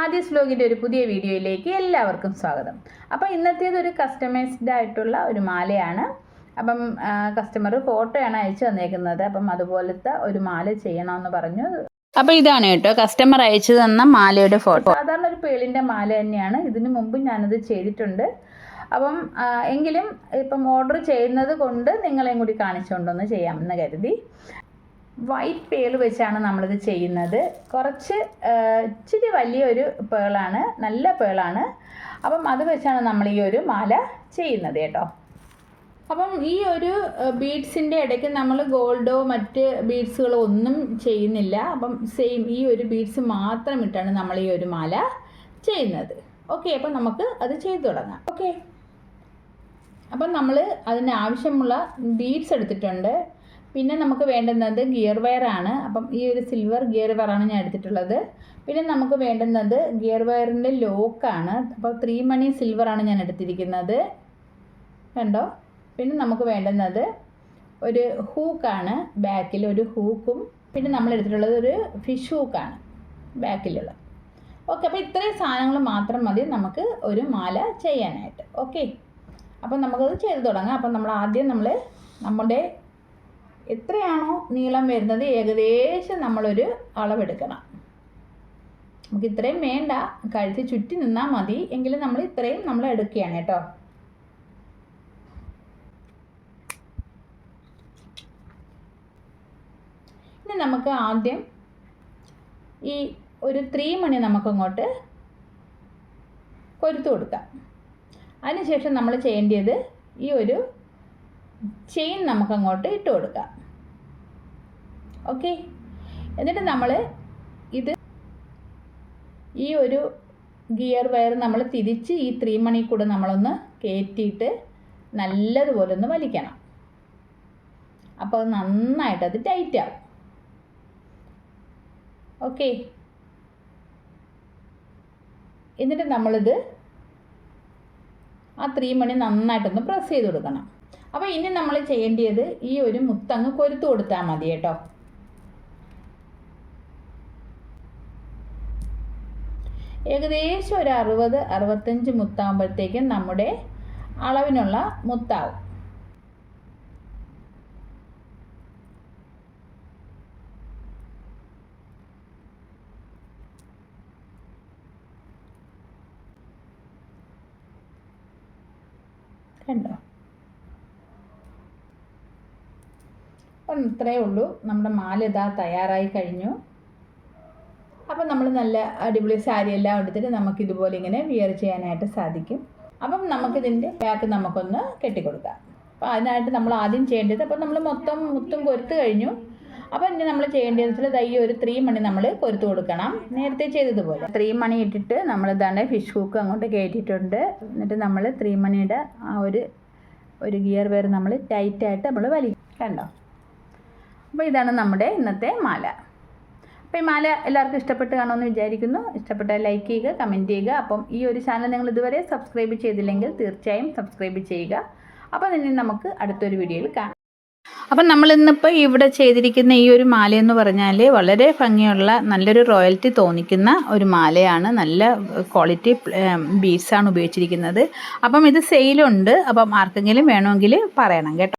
ആദ്യ സ്ലോഗിന്റെ ഒരു പുതിയ വീഡിയോയിലേക്ക് എല്ലാവർക്കും സ്വാഗതം. അപ്പോൾ ഇന്നത്തേത് ഒരു കസ്റ്റമൈസ്ഡ് ആയിട്ടുള്ള ഒരു മാലയാണ്. അപ്പം കസ്റ്റമർ ഫോട്ടോയാണ് അയച്ചു തന്നേക്കുന്നത്. അപ്പം അതുപോലത്തെ ഒരു മാല ചെയ്യണമെന്ന് പറഞ്ഞു. അപ്പോൾ ഇതാണ് കേട്ടോ കസ്റ്റമർ അയച്ചു തന്ന മാലയുടെ ഫോട്ടോ സാധാരണ ഒരു പേളിന്റെ മാല തന്നെയാണ്. ഇതിനു മുമ്പ് ഞാനത് ചെയ്തിട്ടുണ്ട്. അപ്പം എങ്കിലും ഇപ്പം ഓർഡർ ചെയ്യുന്നത് കൊണ്ട് നിങ്ങളെയും കൂടി കാണിച്ചുകൊണ്ടൊന്ന് ചെയ്യാമെന്ന് കരുതി. വൈറ്റ് പേൾ വെച്ചാണ് നമ്മളിത് ചെയ്യുന്നത്. കുറച്ച് ഇച്ചിരി വലിയൊരു പേളാണ് നല്ല പേളാണ് അപ്പം അത് വെച്ചാണ് നമ്മൾ ഈ ഒരു മാല ചെയ്യുന്നത് കേട്ടോ. അപ്പം ഈ ഒരു ബീഡ്സിന്റെ ഇടയ്ക്ക് നമ്മൾ ഗോൾഡോ മറ്റ് ബീഡ്സുകളോ ഒന്നും ചെയ്യുന്നില്ല. അപ്പം സെയിം ഈ ഒരു ബീഡ്സ് മാത്രം ഇട്ടാണ് നമ്മൾ ഈ ഒരു മാല ചെയ്യുന്നത്. ഓക്കെ അപ്പം നമുക്ക് അത് ചെയ്തു തുടങ്ങാം. ഓക്കെ അപ്പം നമ്മൾ അതിന് ആവശ്യമുള്ള ബീഡ്സ് എടുത്തിട്ടുണ്ട്. പിന്നെ നമുക്ക് വേണ്ടുന്നത് ഗിയർ വയർ ആണ്. അപ്പം ഈ ഒരു സിൽവർ ഗിയർ വയറാണ് ഞാൻ എടുത്തിട്ടുള്ളത്. പിന്നെ നമുക്ക് വേണ്ടുന്നത് ഗിയർ വയറിന്റെ ലോക്കാണ് അപ്പോൾ ത്രീ മണി സിൽവറാണ് ഞാൻ എടുത്തിരിക്കുന്നത്. കണ്ടോ? പിന്നെ നമുക്ക് വേണ്ടുന്നത് ഒരു ഹൂക്കാണ് ബാക്കിൽ ഒരു ഹൂക്കും പിന്നെ നമ്മൾ എടുത്തിട്ടുള്ളത് ഒരു ഫിഷ് ഹൂക്കാണ് ബാക്കിലുള്ള ഓക്കെ അപ്പോൾ ഇത്രയും സാധനങ്ങൾ മാത്രം മതി നമുക്ക് ഒരു മാല ചെയ്യാനായിട്ട്. ഓക്കെ അപ്പം നമുക്കത് ചെയ്ത് തുടങ്ങാം. അപ്പം നമ്മൾ ആദ്യം നമ്മൾ നമ്മുടെ എത്രയാണോ നീളം വരുന്നത് ഏകദേശം നമ്മളൊരു അളവെടുക്കണം. നമുക്ക് ഇത്രയും വേണ്ട. കഴുത്ത് ചുറ്റി നിന്നാൽ മതി. എങ്കിലും നമ്മൾ ഇത്രയും നമ്മൾ എടുക്കുകയാണ് കേട്ടോ. ഇനി നമുക്ക് ആദ്യം ഈ ഒരു ത്രീ മണി നമുക്കങ്ങോട്ട് കൊരുത്ത് കൊടുക്കാം. അതിനുശേഷം നമ്മൾ ചെയ്യേണ്ടത് ഈ ഒരു ചെയിൻ നമുക്ക് അങ്ങോട്ട് ഇട്ട് കൊടുക്കാം. ഓക്കെ എന്നിട്ട് നമ്മൾ ഇത് ഈ ഒരു ഗിയർ വയർ നമ്മൾ തിരിച്ച് ഈ ത്രീ മണി കൂടെ നമ്മളൊന്ന് കയറ്റിയിട്ട് നല്ലതുപോലെ ഒന്ന് വലിക്കണം. അപ്പോൾ അത് നന്നായിട്ട് അത് ടൈറ്റ് ആവും. ഓക്കെ എന്നിട്ട് നമ്മളിത് ആ ത്രീ മണി നന്നായിട്ടൊന്ന് പ്രസ് ചെയ്ത് കൊടുക്കണം. അപ്പോൾ ഇനി നമ്മൾ ചെയ്യേണ്ടത് ഈ ഒരു മുത്തങ്ങ് കൊരുത്ത് കൊടുത്താൽ മതി കേട്ടോ. ഏകദേശം ഒരു അറുപത് അറുപത്തഞ്ച് മുത്താകുമ്പോഴത്തേക്കും നമ്മുടെ അളവിനുള്ള മുത്താവും. കണ്ടോ? അപ്പം ഇത്രയേ ഉള്ളൂ. നമ്മുടെ മാല ഇതാ തയ്യാറായി കഴിഞ്ഞു. അപ്പം നമ്മൾ നല്ല അടിപൊളി സാരി എല്ലാം എടുത്തിട്ട് നമുക്ക് ഇതുപോലെ ഇങ്ങനെ വിയർ ചെയ്യാനായിട്ട് സാധിക്കും. അപ്പം നമുക്കിതിന്റെ ബാക്ക് നമുക്കൊന്ന് കെട്ടിക്കൊടുക്കാം. അപ്പം അതിനായിട്ട് നമ്മൾ ആദ്യം ചെയ്യേണ്ടത് അപ്പം നമ്മൾ മൊത്തം മുത്തും കൊരുത്ത് കഴിഞ്ഞു. അപ്പം ഇനി നമ്മൾ ചെയ്യേണ്ടത് വെച്ചാൽ ദൈ ഒരു ത്രീ മണി നമ്മൾ കൊരുത്ത് കൊടുക്കണം. നേരത്തെ ചെയ്തതുപോലെ. ത്രീ മണി ഇട്ടിട്ട് നമ്മൾ ഇതാണ്ട് ഫിഷ് കുക്ക് അങ്ങോട്ട് കയറ്റിയിട്ടുണ്ട്. എന്നിട്ട് നമ്മൾ ത്രീ മണിയുടെ ആ ഒരു ഒരു ഗിയർ വരെ നമ്മൾ ടൈറ്റായിട്ട് നമ്മൾ വലിക്കും കണ്ടോ? അപ്പോൾ ഇതാണ് നമ്മുടെ ഇന്നത്തെ മാല. അപ്പോൾ ഈ മാല എല്ലാവർക്കും ഇഷ്ടപ്പെട്ട് കാണുമെന്ന് വിചാരിക്കുന്നു. ഇഷ്ടപ്പെട്ടാൽ ലൈക്ക് ചെയ്യുക കമന്റ് ചെയ്യുക. അപ്പം ഈ ഒരു ചാനൽ നിങ്ങൾ ഇതുവരെ സബ്സ്ക്രൈബ് ചെയ്തില്ലെങ്കിൽ തീർച്ചയായും സബ്സ്ക്രൈബ് ചെയ്യുക. അപ്പോൾ ഇനി നമുക്ക് അടുത്തൊരു വീഡിയോയിൽ കാണാം. അപ്പം നമ്മൾ ഇന്നിപ്പോൾ ഇവിടെ ചെയ്തിരിക്കുന്ന ഈ ഒരു മാല എന്ന് പറഞ്ഞാൽ വളരെ ഭംഗിയുള്ള നല്ലൊരു റോയൽറ്റി തോന്നിക്കുന്ന ഒരു മാലയാണ്. നല്ല ക്വാളിറ്റി ബീഡ്സാണ് ഉപയോഗിച്ചിരിക്കുന്നത്. അപ്പം ഇത് സെയിലുണ്ട് അപ്പം ആർക്കെങ്കിലും വേണമെങ്കിൽ പറയണം കേട്ടോ.